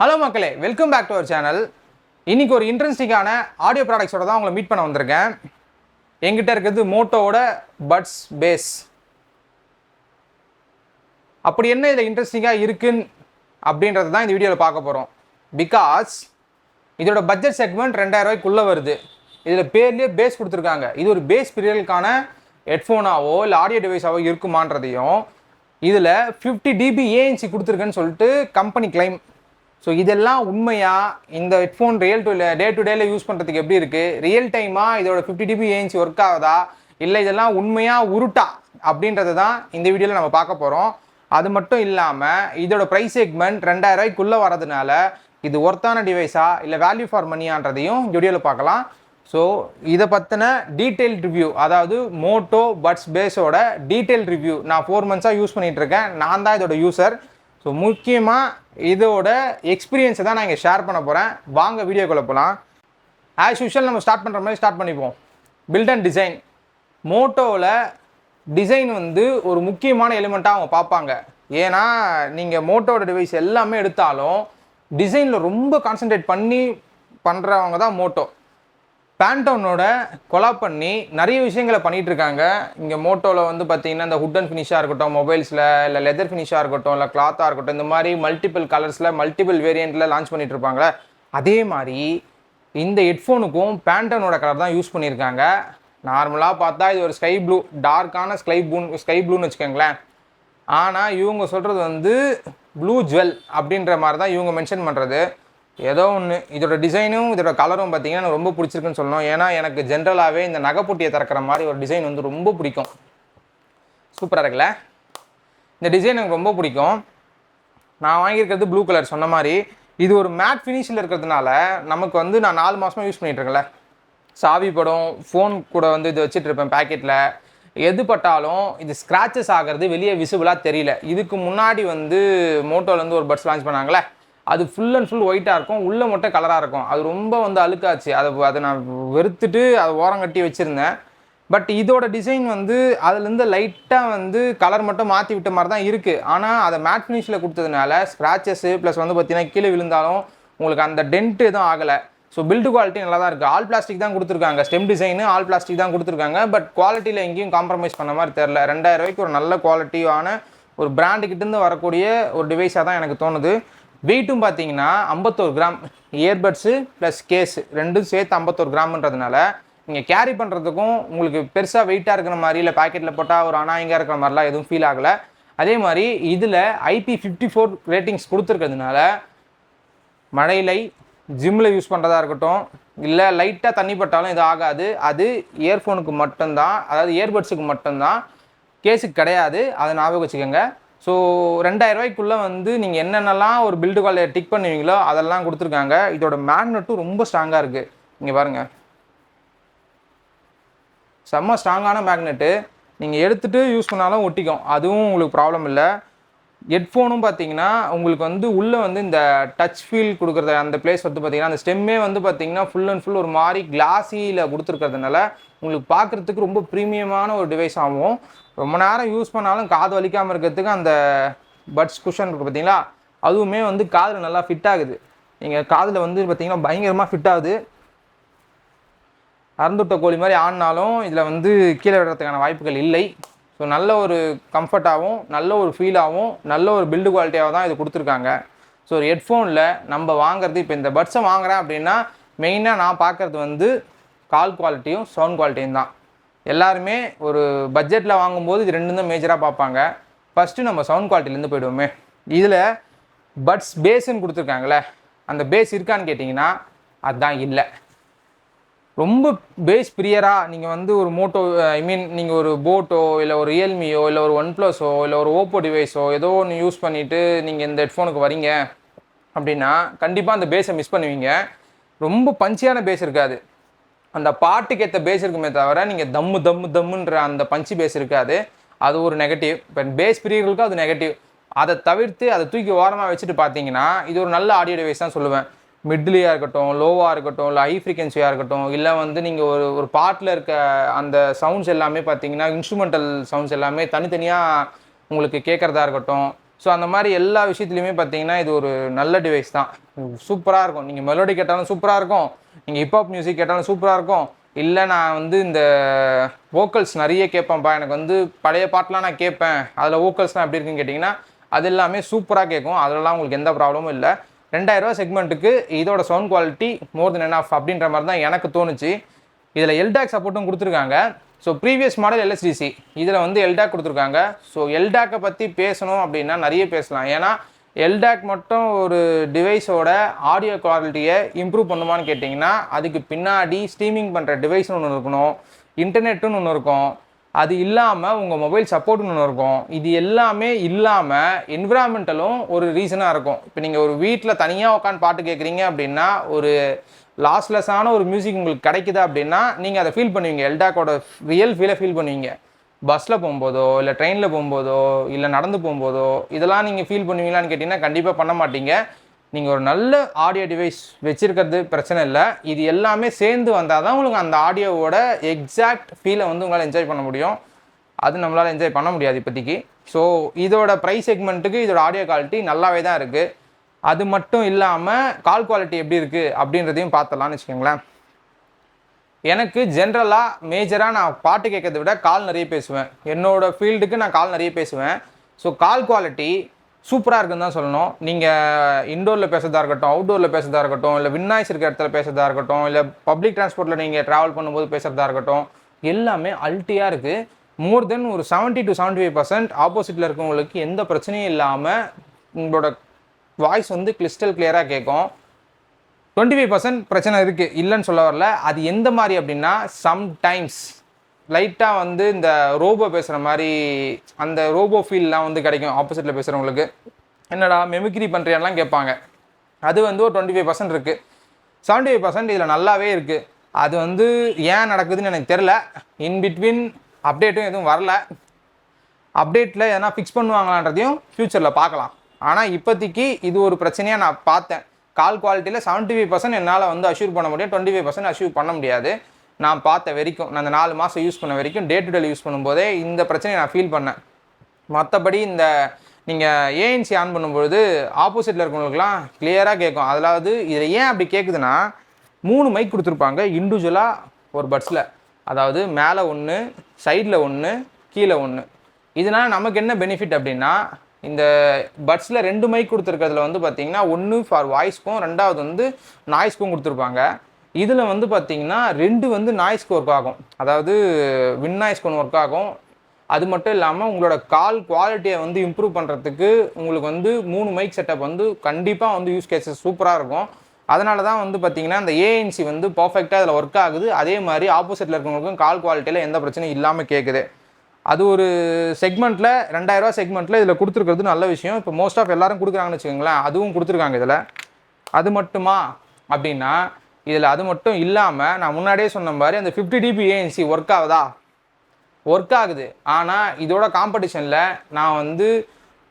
Hello மக்களே welcome back to our channel இன்றைக்கி ஒரு இன்ட்ரெஸ்டிங்கான ஆடியோ ப்ராடக்ட்ஸோட தான் உங்களை மீட் பண்ண வந்திருக்கேன். எங்கிட்ட இருக்கிறது மோட்டோவோட பட்ஸ் பேஸ் அப்படி என்ன இதில் இன்ட்ரெஸ்டிங்காக இருக்குன்னு அப்படின்றது தான் இந்த வீடியோவில் பார்க்க போகிறோம் பிகாஸ் இதோட பட்ஜெட் செக்மெண்ட் ரெண்டாயிரம் ரூபாய்க்குள்ளே வருது. இதில் பேர்லேயே பேஸ் கொடுத்துருக்காங்க. இது ஒரு பேஸ் பீரியலுக்கான ஹெட்ஃபோனாவோ இல்லை ஆடியோ டிவைஸாவோ இருக்குமான்றதையும் இதில் ஃபிஃப்டி டிபி ஏஎன்சி கொடுத்துருக்குன்னு சொல்லிட்டு கம்பெனி கிளைம் ஸோ இதெல்லாம் உண்மையா? இந்த headphone real to day to டேல யூஸ் பண்ணுறதுக்கு எப்படி இருக்குது ரியல் டைமாக இதோட ஃபிஃப்டி டிபி ஏஎன்சி ஒர்க் ஆகுதா? இல்லை இதெல்லாம் உண்மையாக உருட்டா? அப்படின்றது தான் இந்த வீடியோவில் நம்ம பார்க்க போகிறோம் அது மட்டும் இல்லாமல் இதோட ப்ரைஸ் செக்மெண்ட் ரெண்டாயிரம் ரூபாய்க்குள்ளே வரதுனால இது ஒர்த்தான டிவைஸா இல்லை வேல்யூ ஃபார் மணியான்றதையும் இந்த வீடியோவில் பார்க்கலாம். ஸோ இதை பற்றின டீட்டெயில் ரிவ்யூ அதாவது மோட்டோ பட்ஸ் பேஸோட டீட்டெயில் ரிவ்யூ நான் ஃபோர் மந்த்ஸாக யூஸ் பண்ணிகிட்ருக்கேன் நான் தான் இதோட யூசர் ஸோ முக்கியமாக இதோட எக்ஸ்பீரியன்ஸை தான் நான் இங்கே ஷேர் பண்ண போகிறேன் வாங்க வீடியோக்குள்ளே போகலாம் ஆஸ் யூஷுவல் நம்ம ஸ்டார்ட் பண்ணுற மாதிரி ஸ்டார்ட் பண்ணிப்போம். பில்ட் அண்ட் டிசைன் மோட்டோவில் டிசைன் வந்து ஒரு முக்கியமான எலிமெண்ட்டாக அவங்க பார்ப்பாங்க. ஏன்னா நீங்கள் மோட்டோட டிவைஸ் எல்லாமே எடுத்தாலும் டிசைனில் ரொம்ப கான்சென்ட்ரேட் பண்ணி பண்ணுறவங்க தான் மோட்டோ பேண்டோனோட கொலாப் பண்ணி நிறைய விஷயங்களை பண்ணிட்டு இருக்காங்க இங்கே மோட்டோவில் வந்து பார்த்தீங்கன்னா இந்த ஹுட் அண்ட் ஃபினிஷாக இருக்கட்டும் மொபைல்ஸில் இல்லை லெதர் ஃபினிஷாக இருக்கட்டும் இல்லை கிளாத்தாக இருக்கட்டும் இந்த மாதிரி மல்டிபிள் கலர்ஸில் மல்டிபிள் வேரியண்ட்டில் லான்ச் பண்ணிட்டு இருப்பாங்களே அதே மாதிரி இந்த ஹெட்ஃபோனுக்கும் பேண்டனோட கலர் தான் யூஸ் பண்ணியிருக்காங்க. நார்மலாக பார்த்தா இது ஒரு ஸ்கை ப்ளூ டார்க்கான ஸ்கை ப்ளூ ஸ்கை ப்ளூன்னு வச்சுக்கோங்களேன். ஆனால் இவங்க சொல்கிறது வந்து ப்ளூ ஜுவல் அப்படின்ற மாதிரி தான் இவங்க மென்ஷன் பண்ணுறது ஏதோ ஒன்று இதோட டிசைனும் இதோட கலரும் பார்த்தீங்கன்னா எனக்கு ரொம்ப பிடிச்சிருக்குன்னு சொல்லணும். ஏன்னா எனக்கு ஜென்ரலாகவே இந்த நகைப்பூட்டியை திறக்கிற மாதிரி ஒரு டிசைன் வந்து ரொம்ப பிடிக்கும். சூப்பராக இருக்குல்ல? இந்த டிசைன் எனக்கு ரொம்ப பிடிக்கும். நான் வாங்கியிருக்கிறது ப்ளூ கலர் சொன்ன மாதிரி. இது ஒரு மேட் ஃபினிஷில் இருக்கிறதுனால நமக்கு வந்து நான் நாலு மாதமாக யூஸ் பண்ணிகிட்ருக்கேன்ல சாவி படம் ஃபோன் கூட வந்து இது வச்சுட்ருப்பேன் பேக்கெட்டில் எது பட்டாலும் இது ஸ்க்ராச்சஸ் ஆகிறது வெளியே விசிபிளாக தெரியல. இதுக்கு முன்னாடி வந்து மோட்டோலேருந்து ஒரு பட்ஸ் லான்ச் பண்ணாங்களே அது ஃபுல் அண்ட் ஃபுல் ஒயிட்டாக இருக்கும். உள்ளே மட்டும் கலராக இருக்கும். அது ரொம்ப வந்து அழுக்காச்சு. அதை அதை நான் வெறுத்துட்டு அதை ஓரம் கட்டி வச்சுருந்தேன். பட் இதோட டிசைன் வந்து அதுலேருந்து லைட்டாக வந்து கலர் மட்டும் மாற்றி விட்ட மாதிரி தான் இருக்குது ஆனால் அதை மேட் ஃபினிஷில் கொடுத்ததுனால ஸ்க்ராச்சஸ்ஸு ப்ளஸ் வந்து பார்த்தீங்கன்னா கீழே விழுந்தாலும் உங்களுக்கு அந்த டென்ட் எதுவும் ஆகலை. ஸோ பில்டு குவாலிட்டி நல்லா தான் இருக்குது ஆல் பிளாஸ்டிக் தான் கொடுத்துருக்காங்க. ஸ்டெம் டிசைனு ஆல் பிளாஸ்டிக் தான் கொடுத்துருக்காங்க. பட் குவாலிட்டியில் எங்கேயும் காம்ப்ரமைஸ் பண்ண மாதிரி தெரில ரெண்டாயிரம் ரூபாய்க்கு ஒரு நல்ல குவாலிட்டியான ஒரு பிராண்டுக்கிட்டேருந்து வரக்கூடிய ஒரு டிவைஸாக தான் எனக்கு தோணுது. வெயிட்டும் பார்த்தீங்கன்னா ஐம்பத்தோரு கிராம் இயர்பட்ஸு ப்ளஸ் கேஸு ரெண்டும் சேர்த்து ஐம்பத்தோரு கிராம்ன்றதுனால நீங்கள் கேரி பண்ணுறதுக்கும் உங்களுக்கு பெருசாக வெயிட்டாக இருக்கிற மாதிரி இல்லை பாக்கெட்டில் போட்டால் ஒரு அனாயங்காக இருக்கிற மாதிரிலாம் எதுவும் ஃபீல் ஆகலை. அதே மாதிரி இதில் ஐபி ஃபிஃப்டி ஃபோர் ரேட்டிங்ஸ் கொடுத்துருக்கிறதுனால மழையிலை ஜிம்மில் யூஸ் பண்ணுறதா இருக்கட்டும் இல்லை லைட்டாக தண்ணி பட்டாலும் இது ஆகாது. அது இயர்ஃபோனுக்கு மட்டும்தான் அதாவது இயர்பட்ஸுக்கு மட்டும்தான் கேஸுக்கு கிடையாது. அதை ஞாபகம் வச்சுக்கோங்க. ஸோ ரெண்டாயிரம் ரூபாய்க்குள்ளே வந்து நீங்கள் என்னென்னலாம் ஒரு பில்டு குவாலிட்டியை டிக் பண்ணுவீங்களோ அதெல்லாம் கொடுத்துருக்காங்க. இதோட மேக்னெட்டும் ரொம்ப ஸ்ட்ராங்காக இருக்குது இங்கே பாருங்கள் செம்ம ஸ்ட்ராங்கான மேக்னெட்டு நீங்கள் எடுத்துகிட்டு யூஸ் பண்ணாலும் ஒட்டிக்கும். அதுவும் உங்களுக்கு ப்ராப்ளம் இல்லை. ஹெட்ஃபோனும் பார்த்தீங்கன்னா உங்களுக்கு வந்து உள்ளே வந்து இந்த டச் ஃபீல் கொடுக்குறது அந்த பிளேஸ் வந்து பார்த்தீங்கன்னா அந்த ஸ்டெம்மே வந்து பார்த்தீங்கன்னா ஃபுல் அண்ட் ஃபுல் ஒரு மாதிரி கிளாஸியில் கொடுத்துருக்கிறதுனால உங்களுக்கு பார்க்குறதுக்கு ரொம்ப ப்ரீமியமான ஒரு டிவைஸ் ஆகும் ரொம்ப நேரம் யூஸ் பண்ணாலும் காது வலிக்காமல் இருக்கிறதுக்கு அந்த பட்ஸ் குஷன் இருக்குது பார்த்தீங்களா? அதுவுமே வந்து காதில் நல்லா ஃபிட் ஆகுது. நீங்கள் காதில் வந்து பார்த்தீங்கன்னா பயங்கரமாக ஃபிட் ஆகுது. அறந்துட்ட கோழி மாதிரி ஆடினாலும் இதில் வந்து கீழே விடுறதுக்கான வாய்ப்புகள் இல்லை. ஸோ நல்ல ஒரு கம்ஃபர்ட்டாகவும் நல்ல ஒரு ஃபீலாகவும் நல்ல ஒரு பில்டு குவாலிட்டியாக தான் இது கொடுத்துருக்காங்க. ஸோ ஒரு ஹெட்ஃபோனில் நம்ம வாங்குறது இப்போ இந்த பட்ஸை வாங்குகிறேன் அப்படின்னா மெயினாக நான் பார்க்குறது வந்து கால் குவாலிட்டியும் சவுண்ட் குவாலிட்டியும் தான். எல்லாருமே ஒரு பட்ஜெட்டில் வாங்கும்போது இது ரெண்டும் தான் மேஜராக பார்ப்பாங்க. ஃபஸ்ட்டு நம்ம சவுண்ட் குவாலிட்டிலேருந்து போயிடுவோமே. இதில் பட்ஸ் பேஸுன்னு கொடுத்துருக்காங்களே அந்த பேஸ் இருக்கான்னு கேட்டிங்கன்னா அதுதான் இல்லை. ரொம்ப பேஸ் பிரியராக நீங்கள் வந்து ஒரு மோட்டோ ஐ மீன் நீங்கள் ஒரு போட்டோ இல்லை ஒரு ரியல்மியோ இல்லை ஒரு ஒன் ப்ளஸோ இல்லை ஒரு ஓப்போ டிவைஸோ ஏதோ ஒன்று யூஸ் பண்ணிவிட்டு நீங்கள் இந்த ஹெட்ஃபோனுக்கு வரீங்க அப்படின்னா கண்டிப்பாக அந்த பேஸை மிஸ் பண்ணுவீங்க. ரொம்ப பஞ்சியான பேஸ் இருக்காது. அந்த பாட்டுக்கு ஏற்ற பேஸ் இருக்குமே தவிர நீங்கள் தம்மு தம்மு தம்முன்ற அந்த பஞ்சு பேஸ் இருக்காது. அது ஒரு நெகட்டிவ் இப்போ பேஸ் பிரியர்களுக்கு அது நெகட்டிவ் அதை தவிர்த்து அதை தூக்கி ஓரமாக வச்சுட்டு பார்த்தீங்கன்னா இது ஒரு நல்ல ஆடியோ டிவைஸ் தான் சொல்லுவேன். மிட்லியாக இருக்கட்டும் லோவாக இருக்கட்டும் இல்லை ஹை ஃப்ரீக்வன்சியாக இருக்கட்டும் இல்லை வந்து நீங்கள் ஒரு ஒரு பாட்டில் இருக்க அந்த சவுண்ட்ஸ் எல்லாமே பார்த்தீங்கன்னா இன்ஸ்ட்ருமெண்டல் சவுண்ட்ஸ் எல்லாமே தனித்தனியாக உங்களுக்கு கேட்குறதா இருக்கட்டும். ஸோ அந்த மாதிரி எல்லா விஷயத்துலையுமே பார்த்தீங்கன்னா இது ஒரு நல்ல டிவைஸ் தான். சூப்பராக இருக்கும். நீங்கள் மெலோடி கேட்டாலும் சூப்பராக இருக்கும். நீங்கள் ஹிப்ஹாப் மியூசிக் கேட்டாலும் சூப்பராக இருக்கும். இல்லை நான் வந்து இந்த வோக்கல்ஸ் நிறைய கேட்பேன்ப்பா எனக்கு வந்து பழைய பாட்டெலாம் நான் கேட்பேன். அதில் வோக்கல்ஸ்லாம் எப்படி இருக்குன்னு கேட்டிங்கன்னா அது எல்லாமே சூப்பராக கேட்கும். அதெல்லாம் உங்களுக்கு எந்த ப்ராப்ளமும் இல்லை. ரெண்டாயிரரூவா செக்மெண்ட்டுக்கு இதோட sound quality more than enough அப்படின்ற மாதிரி தான் எனக்கு தோணுச்சு. இதில் எல்டாக் சப்போர்ட்டும் கொடுத்துருக்காங்க. ஸோ ப்ரீவியஸ் மாடல் எல்எஸ்டிசி இதில் வந்து எல்டாக் கொடுத்துருக்காங்க. ஸோ எல்டாக்கை பற்றி பேசணும் அப்படின்னா நிறைய பேசலாம். ஏன்னா எல்டாக் மட்டும் ஒரு டிவைஸோட ஆடியோ குவாலிட்டியை இம்ப்ரூவ் பண்ணுமான்னு கேட்டிங்கன்னா அதுக்கு பின்னாடி ஸ்ட்ரீமிங் பண்ணுற டிவைஸ்னு ஒன்று இருக்கணும். இன்டர்நெட்டுன்னு ஒன்று இருக்கும். அது இல்லாமல் உங்கள் மொபைல் சப்போர்ட்னு ஒன்று இருக்கும். இது எல்லாமே இல்லாமல் என்விரான்மெண்டலும் ஒரு ரீசனாக இருக்கும். இப்போ நீங்கள் ஒரு வீட்டில் தனியாக உட்காந்து பாட்டு கேட்குறீங்க அப்படின்னா ஒரு லாஸ்லெஸ்ஸான ஒரு மியூசிக் உங்களுக்கு கிடைக்குது அப்படின்னா நீங்கள் அதை ஃபீல் பண்ணுவீங்க. எல்டாக்கோட ரியல் ஃபீலை ஃபீல் பண்ணுவீங்க. பஸ்ஸில் போகும்போதோ இல்லை ட்ரெயினில் போகும்போதோ இல்லை நடந்து போகும்போதோ இதெல்லாம் நீங்கள் ஃபீல் பண்ணுவீங்களான்னு கேட்டிங்கன்னா கண்டிப்பாக பண்ண மாட்டீங்க. நீங்கள் ஒரு நல்ல ஆடியோ டிவைஸ் வச்சுருக்கிறது பிரச்சனை இல்லை. இது எல்லாமே சேர்ந்து வந்தால் தான் உங்களுக்கு அந்த ஆடியோவோட எக்ஸாக்ட் ஃபீலை வந்து உங்களால் என்ஜாய் பண்ண முடியும். அது நம்மளால் என்ஜாய் பண்ண முடியாது இப்போதைக்கு. ஸோ இதோட ப்ரைஸ் செக்மெண்ட்டுக்கு இதோட ஆடியோ குவாலிட்டி நல்லாவே தான் இருக்குது அது மட்டும் இல்லாமல் கால் குவாலிட்டி எப்படி இருக்குது அப்படின்றதையும் பார்த்தலாம்னு வச்சுக்கோங்களேன். எனக்கு ஜென்ரலாக மேஜராக நான் பாட்டு கேட்கறத விட கால் நிறைய பேசுவேன். என்னோடய ஃபீல்டுக்கு நான் கால் நிறைய பேசுவேன். ஸோ கால் குவாலிட்டி சூப்பராக இருக்குன்னு தான் சொல்லணும். நீங்கள் இன்டோரில் பேசுறதா இருக்கட்டும் அவுட்டோரில் பேசுறதா இருக்கட்டும் இல்லை வின்னாய்ஸ் இருக்கிற இடத்துல பேசுறதா இருக்கட்டும் இல்லை பப்ளிக் டிரான்ஸ்போர்ட்டில் நீங்கள் ட்ராவல் பண்ணும்போது பேசுறதா இருக்கட்டும் எல்லாமே அல்ட்டியாக இருக்குது மோர் தென் ஒரு seventy two seventy five percent ஆப்போசிட்டில் இருக்கவங்களுக்கு எந்த பிரச்சனையும் இல்லாமல் உங்களோட வாய்ஸ் வந்து கிறிஸ்டல் கிளியராக கேட்கும். டுவெண்ட்டி ஃபைவ் பர்சன்ட் பிரச்சனை இருக்குது இல்லைன்னு சொல்ல வரல. அது எந்த மாதிரி அப்படின்னா சம்டைம்ஸ் லைட்டாக வந்து இந்த ரோபோ பேசுகிற மாதிரி அந்த ரோபோ ஃபீல்லாம் வந்து கிடைக்கும் ஆப்போசிட்டில் பேசுகிறவங்களுக்கு என்னடா மெமிக்ரி பண்ணுறியான்லாம் கேட்பாங்க. அது வந்து ஒரு டுவெண்ட்டி ஃபைவ் பர்சன்ட் இருக்குது செவன்ட்டி ஃபைவ் பர்சன்ட் இதில் நல்லாவே இருக்குது அது வந்து ஏன் நடக்குதுன்னு எனக்கு தெரில இன் பிட்வீன் அப்டேட்டும் எதுவும் வரல. அப்டேட்டில் எதனா ஃபிக்ஸ் பண்ணுவாங்களான்றதையும் ஃப்யூச்சரில் பார்க்கலாம். ஆனால் இப்போதைக்கு இது ஒரு பிரச்சனையாக நான் பார்த்தேன். கால் குவாலிட்டியில் செவன்ட்டி ஃபைவ் பர்சன்ட் என்னால் வந்து அஷ்யூர் பண்ண முடியும். டுவெண்ட்டி ஃபைவ் பர்சன்ட் அஷ்யூர் பண்ண முடியாது. நான் பார்த்த வரைக்கும் நான் அந்த நாலு மாதம் யூஸ் பண்ண வரைக்கும் டே டு டே யூஸ் பண்ணும்போதே இந்த பிரச்சனையை நான் ஃபீல் பண்ணேன். மற்றபடி இந்த நீங்கள் ஏஎன்சி ஆன் பண்ணும்பொழுது ஆப்போசிட்டில் இருக்கவங்களுக்குலாம் கிளியராக கேட்கும் அதாவது இதில் ஏன் அப்படி கேட்குதுன்னா மூணு மைக் கொடுத்துருப்பாங்க இண்டிவிஜுவலாக ஒரு பட்ஸில் அதாவது மேலே ஒன்று சைடில் ஒன்று கீழே ஒன்று இதனால் நமக்கு என்ன பெனிஃபிட் அப்படின்னா இந்த பட்ஸில் ரெண்டு மைக் கொடுத்துருக்கிறதுல வந்து பார்த்தீங்கன்னா ஒன்று ஃபார் வாய்ஸ்க்கும் ரெண்டாவது வந்து நாய்ஸ்க்கும் கொடுத்துருப்பாங்க. இதில் வந்து பார்த்தீங்கன்னா ரெண்டு வந்து நாய்ஸ்க்கு ஒர்க் ஆகும். அதாவது வின் நாய்ஸ்க்கு ஒன்று ஒர்க் ஆகும். அது மட்டும் இல்லாமல் உங்களோட கால் குவாலிட்டியை வந்து இம்ப்ரூவ் பண்ணுறதுக்கு உங்களுக்கு வந்து மூணு மைக் செட்டப் வந்து கண்டிப்பாக வந்து யூஸ் கேசஸ் சூப்பராக இருக்கும். அதனால தான் வந்து பார்த்தீங்கன்னா இந்த ஏஎன்சி வந்து பர்ஃபெக்டாக அதில் ஒர்க் ஆகுது. அதே மாதிரி ஆப்போசிட்டில் இருக்கிறவங்களுக்கும் கால் குவாலிட்டியில் எந்த பிரச்சனையும் இல்லாமல் கேட்குது அது ஒரு செக்மெண்ட்டில் ரெண்டாயிரரூவா செக்மெண்ட்டில் இதில் கொடுத்துருக்கிறது நல்ல விஷயம். இப்போ மோஸ்ட் ஆஃப் எல்லாரும் கொடுக்குறாங்கன்னு வச்சுக்கோங்களேன் அதுவும் கொடுத்துருக்காங்க இதில். அது மட்டுமா? அப்படின்னா இதில் அது மட்டும் இல்லாமல் நான் முன்னாடியே சொன்ன மாதிரி அந்த ஃபிஃப்டி டிபி ஏஎன்சி ஒர்க் ஆகுதா? ஒர்க் ஆகுது. ஆனால் இதோட காம்படிஷனில் நான் வந்து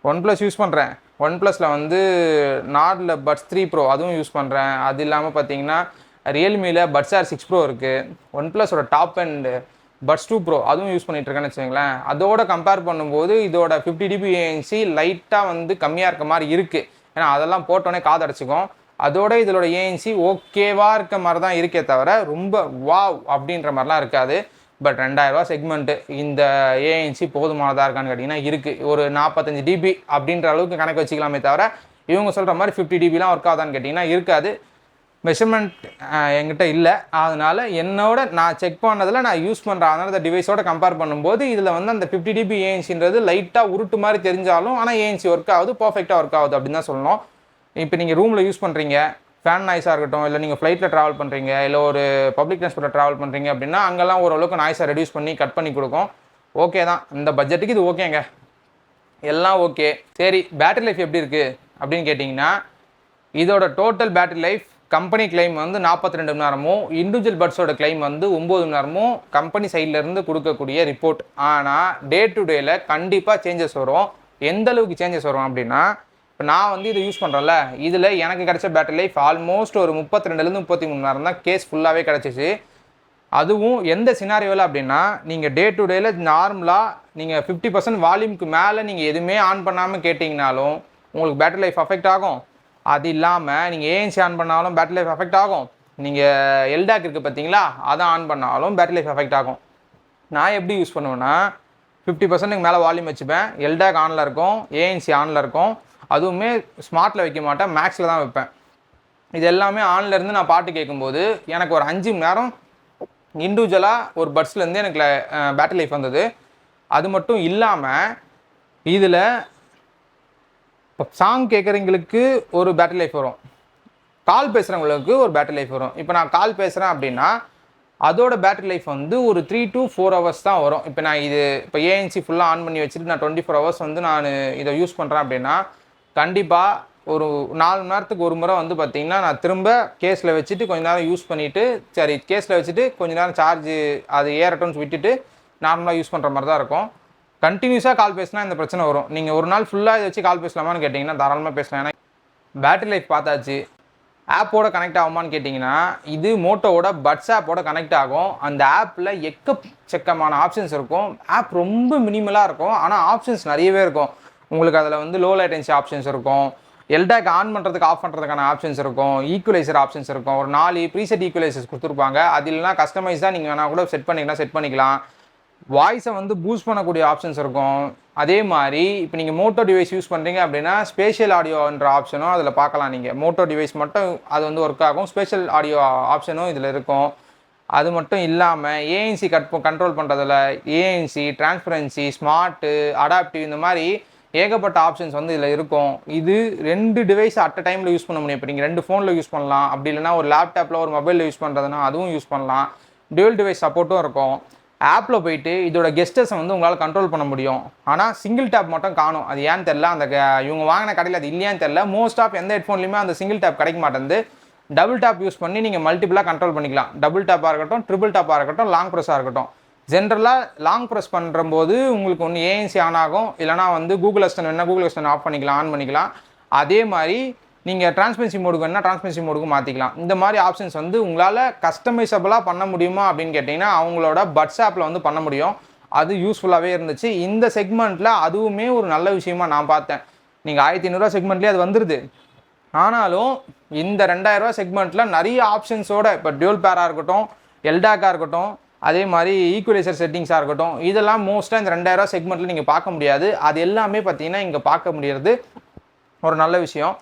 ஒன் ப்ளஸ் யூஸ் பண்ணுறேன் ஒன் ப்ளஸில் வந்து நார்டில் பட்ஸ் த்ரீ ப்ரோ அதுவும் யூஸ் பண்ணுறேன் அது இல்லாமல் பார்த்தீங்கன்னா ரியல்மியில் பட்ஸ் ஆர் சிக்ஸ் ப்ரோ இருக்குது ஒன் ப்ளஸோட top and buds two pro அதுவும் யூஸ் பண்ணிகிட்ருக்கேன்னு வச்சுங்களேன் அதோட கம்பேர் பண்ணும்போது இதோட ஃபிஃப்டி டிபி ஏஎன்சி லைட்டாக வந்து கம்மியாக இருக்க மாதிரி இருக்குது ஏன்னா அதெல்லாம் போட்டோன்னே காது அடைச்சிக்கும். அதோட இதோட ஏஎன்சி ஓகேவாக இருக்க மாதிரி தான் இருக்கே தவிர ரொம்ப வாவ் அப்படின்ற மாதிரிலாம் இருக்காது. பட் ரெண்டாயிரரூவா செக்மெண்ட்டு இந்த ஏஎன்சி போதுமானதாக இருக்கான்னு கேட்டிங்கன்னா இருக்குது ஒரு நாற்பத்தஞ்சு டிபி அப்படின்ற அளவுக்கு கணக்கு வச்சுக்கலாமே தவிர இவங்க சொல்கிற மாதிரி ஃபிஃப்டி டிபிலாம் ஒர்க் ஆகுதான்னு கேட்டிங்கன்னா இருக்காது. மெஷர்மெண்ட் என்கிட்ட இல்லை. அதனால் என்னோட நான் செக் பண்ணதில் நான் யூஸ் பண்ணுற அதனால் அந்த டிவைஸோட கம்பேர் பண்ணும்போது இதில் வந்து அந்த ஃபிஃப்டி டிபி ஏஎன்சின்றது லைட்டாக உருட்டு மாதிரி தெரிஞ்சாலும் ஆனால் ஏஎன்சி ஒர்க் ஆகுது பர்ஃபெக்டாக ஒர்க் ஆகுது அப்படின்னு தான் சொல்லணும். இப்போ நீங்கள் ரூமில் யூஸ் பண்ணுறீங்க ஃபேன் நாய்ஸாக இருக்கட்டும் இல்லை நீங்கள் ஃப்ளைட்டில் ட்ராவல் பண்ணுறீங்க இல்லை ஒரு பப்ளிக் ட்ரான்ஸ்போர்ட்டில் ட்ராவல் பண்ணுறீங்க அப்படின்னா அங்கெல்லாம் ஓரளவுக்கு நாய்ஸை ரெடியூஸ் பண்ணி கட் பண்ணி கொடுக்கும். ஓகே தான். இந்த பட்ஜெட்டுக்கு இது ஓகேங்க எல்லாம் ஓகே சரி பேட்டரி லைஃப் எப்படி இருக்குது அப்படின்னு கேட்டிங்கன்னா இதோட total battery life company claim வந்து நாற்பத்தி ரெண்டு மணி நேரமும் இண்டிவிஜுவல் பட்ஸோட கிளைம் வந்து ஒம்பது மணி நேரமும் கம்பெனி சைட்லேருந்து கொடுக்கக்கூடிய ரிப்போர்ட் ஆனால் டே டு டேயில் கண்டிப்பாக சேஞ்சஸ் வரும். எந்த அளவுக்கு சேஞ்சஸ் வரும் அப்படின்னா இப்போ நான் வந்து இதை யூஸ் பண்ணுறேன்ல இதில் எனக்கு கிடைச்ச பேட்டரி லைஃப் ஆல்மோஸ்ட் ஒரு முப்பத்தி ரெண்டுலேருந்து முப்பத்தி மூணு நேரம் தான் கேஸ் ஃபுல்லாகவே கிடச்சிச்சு. அதுவும் எந்த சினாரியோவில் அப்படின்னா நீங்கள் டே டு டேயில் நார்மலாக நீங்கள் ஃபிஃப்டி பர்சன்ட் வால்யூம்க்கு மேலே நீங்கள் எதுவுமே ஆன் பண்ணாமல் கேட்டிங்கனாலும் உங்களுக்கு பேட்டரி லைஃப் அஃபெக்ட் ஆகும். அது இல்லாமல் நீங்கள் ஏஎன்சி ஆன் பண்ணாலும் பேட்டரி லைஃப் அஃபெக்ட் ஆகும். நீங்கள் எல்டாக் இருக்குது பார்த்தீங்களா அதை ஆன் பண்ணாலும் பேட்டரி லைஃப் அஃபெக்ட் ஆகும். நான் எப்படி யூஸ் பண்ணுவேன்னா ஃபிஃப்டி பர்சன்ட்டுக்கு மேலே வால்யூம் வச்சுப்பேன். எல்டாக் ஆனில் இருக்கும் ஏஎன்சி ஆனில் இருக்கும். அதுவுமே ஸ்மார்ட்டில் வைக்க மாட்டேன் மேக்ஸில் தான் வைப்பேன். இது எல்லாமே ஆன்லேருந்து நான் பாட்டு கேட்கும்போது எனக்கு ஒரு அஞ்சு மணி நேரம் இண்டிவிஜுவலாக ஒரு பட்ஸ்லேருந்து எனக்கு பேட்டரி லைஃப் வந்தது. அது மட்டும் இல்லாமல் இதில் இப்போ சாங் கேட்குறவங்களுக்கு ஒரு பேட்டரி லைஃப் வரும். கால் பேசுகிறவங்களுக்கு ஒரு பேட்டரி லைஃப் வரும். இப்போ நான் கால் பேசுகிறேன் அப்படின்னா அதோட பேட்டரி லைஃப் வந்து ஒரு த்ரீ டு ஃபோர் ஹவர்ஸ் தான் வரும். இப்போ நான் இது இப்போ ஏஎன்சி ஃபுல்லாக ஆன் பண்ணி வச்சுட்டு நான் டுவெண்ட்டி ஃபோர் ஹவர்ஸ் வந்து நான் இதை யூஸ் பண்ணுறேன் அப்படின்னா கண்டிப்பாக ஒரு நாலு மணி நேரத்துக்கு ஒரு முறை வந்து பார்த்தீங்கன்னா நான் திரும்ப கேஸில் வச்சுட்டு கொஞ்ச நேரம் யூஸ் பண்ணிவிட்டு சரி கேஸில் வச்சுட்டு கொஞ்ச நேரம் சார்ஜ் அது ஏறட்டும்னு விட்டுட்டு நார்மலாக யூஸ் பண்ணுற மாதிரி தான் இருக்கும். கண்டினியூஸாக கால் பேசினா இந்த பிரச்சனை வரும். நீங்கள் ஒரு நாள் ஃபுல்லாக இதை வச்சு கால் பேசலாமான்னு கேட்டிங்கன்னா தாராளமாக பேசலாம். ஏன்னா பேட்டரி லைஃப் பார்த்தாச்சு. ஆப்போட கனெக்ட் ஆகுமான்னு கேட்டிங்கன்னா இது மோட்டோவோட பட்ஸ் ஆப்போட கனெக்ட் ஆகும். அந்த ஆப்பில் எக்கச்சக்கமான ஆப்ஷன்ஸ் இருக்கும். ஆப் ரொம்ப மினிமலாக இருக்கும். ஆனால் ஆப்ஷன்ஸ் நிறையவே இருக்கும். உங்களுக்கு அதில் வந்து லோ லேட்டன்சி ஆப்ஷன்ஸ் இருக்கும். எல்டாக் ஆன் பண்ணுறதுக்கு ஆஃப் பண்ணுறதுக்கான ஆப்ஷன்ஸ் இருக்கும். ஈக்குவலைசர் ஆப்ஷன்ஸ் இருக்கும். ஒரு நாலு ப்ரீசெட் ஈக்குவலைசர்ஸ் கொடுத்துருப்பாங்க. அது இல்லைனா கஸ்டமைஸ் தான் நீங்கள் வேணால் கூட செட் பண்ணிக்கலாம் செட் பண்ணிக்கலாம். வாய்ஸை வந்து பூஸ்ட் பண்ணக்கூடிய ஆப்ஷன்ஸ் இருக்கும். அதே மாதிரி இப்போ நீங்கள் மோட்டோ டிவைஸ் யூஸ் பண்ணுறீங்க அப்படின்னா ஸ்பேஷியல் ஆடியோன்ற ஆப்ஷனும் அதில் பார்க்கலாம் நீங்கள் மோட்டோ டிவைஸ் மட்டும் அது வந்து ஒர்க் ஆகும். ஸ்பேஷியல் ஆடியோ ஆப்ஷனும் இதில் இருக்கும். அது மட்டும் இல்லாமல் ஏஎன்சி கட் கண்ட்ரோல் பண்ணுறதுல ஏஎன்சி டிரான்ஸ்பரன்சி ஸ்மார்ட்டு அடாப்டிவ் இந்த மாதிரி ஏகப்பட்ட ஆப்ஷன்ஸ் வந்து இதில் இருக்கும். இது ரெண்டு டிவைஸ் அட் அ டைமில் யூஸ் பண்ண முடியும். இப்போ நீங்கள் ரெண்டு ஃபோனில் யூஸ் பண்ணலாம். அப்படி இல்லைனா ஒரு லேப்டாப்பில் ஒரு மொபைலில் யூஸ் பண்ணுறதுனா அதுவும் யூஸ் பண்ணலாம். டியூல் டிவைஸ் சப்போர்ட்டும் இருக்கும். ஆப்பில் போயிட்டு இதோட கெஸ்டர்ஸை வந்து உங்களால் கண்ட்ரோல் பண்ண முடியும். ஆனால் சிங்கிள் டேப் மட்டும் காணும். அது ஏன்னு தெரில அந்த க- இவங்க வாங்கின கடையில் அது இல்லையான்னு தெரில மோஸ்ட் ஆஃப் எந்த ஹெட்ஃபோன்லையுமே அந்த சிங்கிள் டேப் கிடைக்க மாட்டேங்குது. டபுள் டேப் யூஸ் பண்ணி நீங்கள் மல்டிபிளாக கண்ட்ரோல் பண்ணிக்கலாம். டபுள் டேப்பாக இருக்கட்டும் ட்ரிபிள் டேப்பாக இருக்கட்டும் லாங் ப்ரெஸ்ஸாக இருக்கட்டும். ஜென்ரலாக லாங் ப்ரெஸ் பண்ணுறம்போது உங்களுக்கு ஒன்று ஏஎன்சி ஆன் ஆகும். இல்லைனா வந்து கூகுள் அஸ்டன் வேணால் கூகுள் அஸ்டன் ஆஃப் பண்ணிக்கலாம் ஆன் பண்ணிக்கலாம். அதே மாதிரி நீங்கள் டிரான்ஸ்பென்சி மோடுக்கு வேணால் டிரான்ஸ்பென்சி மோடுக்கு மாற்றிக்கலாம் இந்த மாதிரி ஆப்ஷன்ஸ் வந்து உங்களால் கஸ்டமைசபிளாக பண்ண முடியுமா அப்படின்னு கேட்டிங்கன்னா அவங்களோட பட்ஸ் ஆப்பில் வந்து பண்ண முடியும். அது யூஸ்ஃபுல்லாகவே இருந்துச்சு. இந்த செக்மெண்ட்டில் அதுவுமே ஒரு நல்ல விஷயமா நான் பார்த்தேன். நீங்கள் ஆயிரத்தி ஐநூறுரூவா செக்மெண்ட்லேயே அது வந்துடுது ஆனாலும் இந்த ரெண்டாயிரரூவா செக்மெண்ட்டில் நிறைய ஆப்ஷன்ஸோட இப்போ டியூல் பேராக இருக்கட்டும் எல்டாக்காக இருக்கட்டும் அதே மாதிரி ஈக்குவலைசர் செட்டிங்ஸாக இருக்கட்டும் இதெல்லாம் மோஸ்ட்டாக இந்த ரெண்டாயிரம் செக்மெண்ட்டில் நீங்கள் பார்க்க முடியாது. அது எல்லாமே பார்த்தீங்கன்னா இங்கே பார்க்க முடியறது ஒரு நல்ல விஷயம்.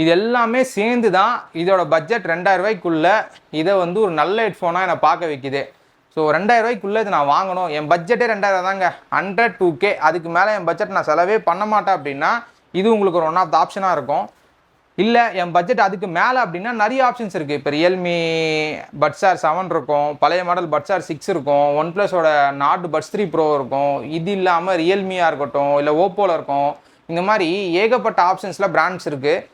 இது எல்லாமே சேர்ந்து தான் இதோட பட்ஜெட் ரெண்டாயிரம் ரூபாய்க்குள்ளே இதை வந்து ஒரு நல்ல ஹெட்ஃபோனாக என்னை பார்க்க வைக்குது. ஸோ ரெண்டாயிரம் ரூபாய்க்குள்ளே நான் வாங்கணும். என் பட்ஜெட்டே ரெண்டாயிரம் தாங்க. ஹண்ட்ரட் டூ கே அதுக்கு மேலே என் பட்ஜெட் நான் செலவே பண்ண மாட்டேன் அப்படின்னா இது உங்களுக்கு ஒரு ஒன் ஆஃப் த ஆப்ஷனாக இருக்கும். இல்லை என் பட்ஜெட் அதுக்கு மேலே அப்படின்னா நிறைய ஆப்ஷன்ஸ் இருக்குது இப்போ ரியல்மி பட்ஸார் செவன் இருக்கும் பழைய மாடல் பட்ஸார் சிக்ஸ் இருக்கும் ஒன் ப்ளஸோட நாட் பட்ஸ் த்ரீ ப்ரோ இருக்கும். இது இல்லாமல் ரியல்மியாக இருக்கட்டும் இல்லை ஓப்போவில் இருக்கும். இந்த மாதிரி ஏகப்பட்ட ஆப்ஷன்ஸில் பிராண்ட்ஸ் இருக்குது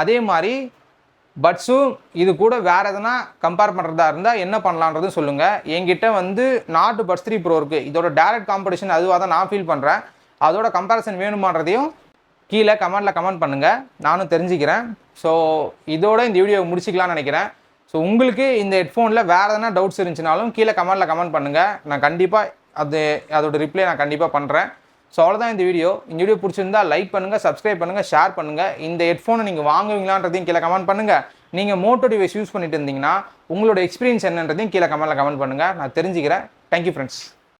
அதே மாதிரி பட்ஸும் இது கூட வேறு எதனா கம்பேர் பண்ணுறதா இருந்தால் என்ன பண்ணலான்றதும் சொல்லுங்கள் என்கிட்ட வந்து நாட்டு பட்ஸ் த்ரீ ப்ரோ இருக்குது இதோட டேரக்ட் காம்படிஷன் அதுவாக தான் நான் ஃபீல் பண்ணுறேன் அதோட கம்பேரிசன் வேணுமான்றதையும் கீழே கமெண்ட்டில் கமெண்ட் பண்ணுங்கள் நானும் தெரிஞ்சுக்கிறேன். ஸோ இதோட இந்த வீடியோவை முடிச்சிக்கலாம்னு நினைக்கிறேன். ஸோ உங்களுக்கு இந்த ஹெட்ஃபோனில் வேறு எதனா டவுட்ஸ் இருந்துச்சுனாலும் கீழே கமெண்ட்டில் கமெண்ட் பண்ணுங்கள் நான் கண்டிப்பாக அது அதோட ரிப்ளை நான் கண்டிப்பாக பண்ணுறேன் ஸோ அவ்வளோதான் இந்த வீடியோ இந்த வீடியோ பிடிச்சிருந்தா லைக் பண்ணுங்கள் சப்ஸ்கிரைப் பண்ணுங்கள் ஷேர் பண்ணுங்கள் இந்த ஹெட்ஃபோனை நீங்கள் வாங்குவீங்களான்றதையும் கீழே கமெண்ட் பண்ணுங்கள் நீங்கள் மோட்டோ டிவைஸ் யூஸ் பண்ணிட்டு இருந்தீங்கன்னா உங்களோட எக்ஸ்பீரியன்ஸ் என்னன்றதையும் கீழே கமெண்ட்டில் கமெண்ட் பண்ணுங்கள் நான் தெரிஞ்சுக்கிறேன். Thank you friends